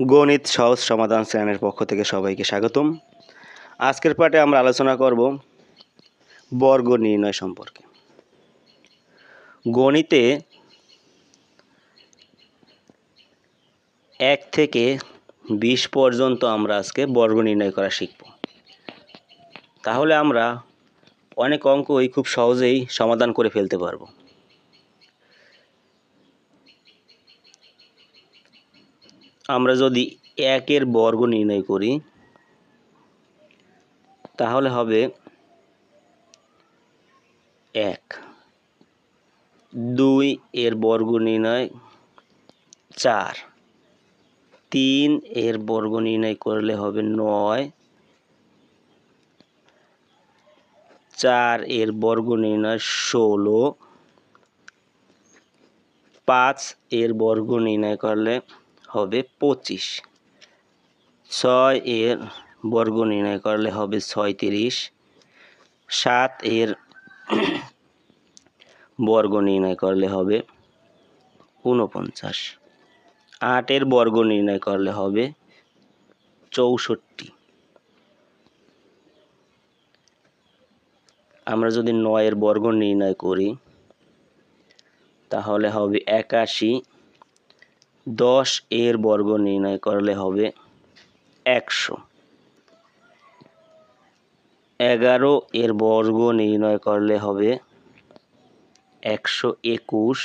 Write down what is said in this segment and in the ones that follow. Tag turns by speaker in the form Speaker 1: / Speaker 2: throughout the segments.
Speaker 1: গণিত সহজ সমাধান চ্যানেলের পক্ষ থেকে সবাইকে স্বাগতম। আজকের পাঠে আমরা আলোচনা করব বর্গ নির্ণয় সম্পর্কে। গণিতে এক থেকে বিশ পর্যন্ত আমরা আজকে বর্গ নির্ণয় করা শিখব। তাহলে আমরা অনেক অঙ্কই খুব সহজেই সমাধান করে ফেলতে পারব। আমরা যদি একের বর্গ নির্ণয় করি, তাহলে হবে এক। দুই এর বর্গ নির্ণয় চার। তিন এর বর্গ নির্ণয় করলে হবে নয়। চার এর বর্গ নির্ণয় ষোলো। পাঁচ এর বর্গ নির্ণয় করলে হবে পঁচিশ। ছয় এর বর্গ নির্ণয় করলে হবে ছয়ত্রিশ। সাত এর বর্গ নির্ণয় করলে হবে ঊনপঞ্চাশ। আটের বর্গ নির্ণয় করলে হবে চৌষট্টি। আমরা যদি নয়ের বর্গ নির্ণয় করি, তাহলে হবে একাশি দশ এর বর্গ নির্ণয় করলে হবে একশো। এগারো এর বর্গ নির্ণয় করলে হবে একশো একুশ।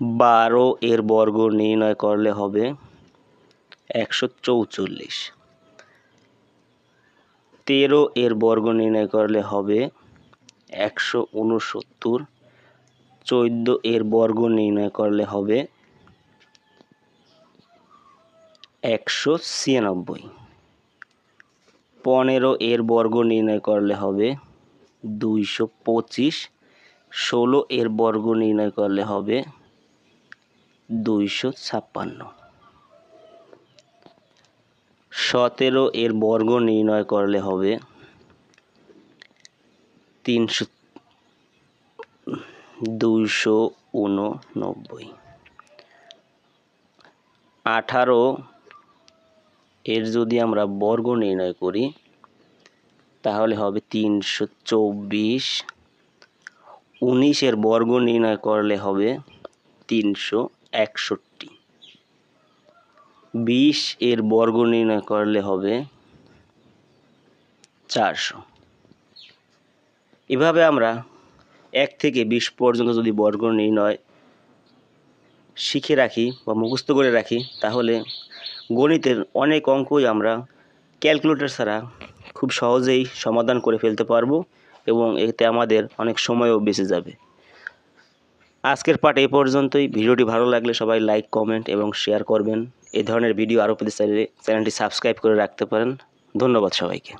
Speaker 1: বারো এর বর্গ নির্ণয় করলে হবে একশো চৌচল্লিশ। তেরো এর বর্গ নির্ণয় করলে হবে একশো উনসত্তর। চোদ্দ এর বর্গ নির্ণয় করলে হবে একশো ছিয়ানব্বই। পনেরো এর বর্গ নির্ণয় করলে হবে দুইশো পঁচিশ। ষোলো এর বর্গ নির্ণয় করলে হবে দুইশো ছাপ্পান্ন। সতেরো এর বর্গ নির্ণয় করলে হবে তিনশো দুইশো উননব্বই। আঠারো এর যদি আমরা বর্গ নির্ণয় করি, তাহলে হবে তিনশো চব্বিশ। উনিশের বর্গ নির্ণয় করলে হবে তিনশো একষট্টি। বিশ এর বর্গ নির্ণয় করলে হবে চারশো। এভাবে আমরা এক থেকে বিশ পর্যন্ত যদি বর্গ নির্ণয় শিখে রাখি বা মুখস্থ করে রাখি, তাহলে গণিতের অনেক অঙ্কই আমরা ক্যালকুলেটর ছাড়া খুব সহজেই সমাধান করে ফেলতে পারব এবং এতে আমাদের অনেক সময়ও বেঁচে যাবে। আজকের পাঠ এ পর্যন্তই। ভিডিওটি ভালো লাগলে সবাই লাইক, কমেন্ট এবং শেয়ার করবেন। এ ধরনের ভিডিও আরও পেতে চাইলে চ্যানেলটি সাবস্ক্রাইব করে রাখতে পারেন। ধন্যবাদ সবাইকে।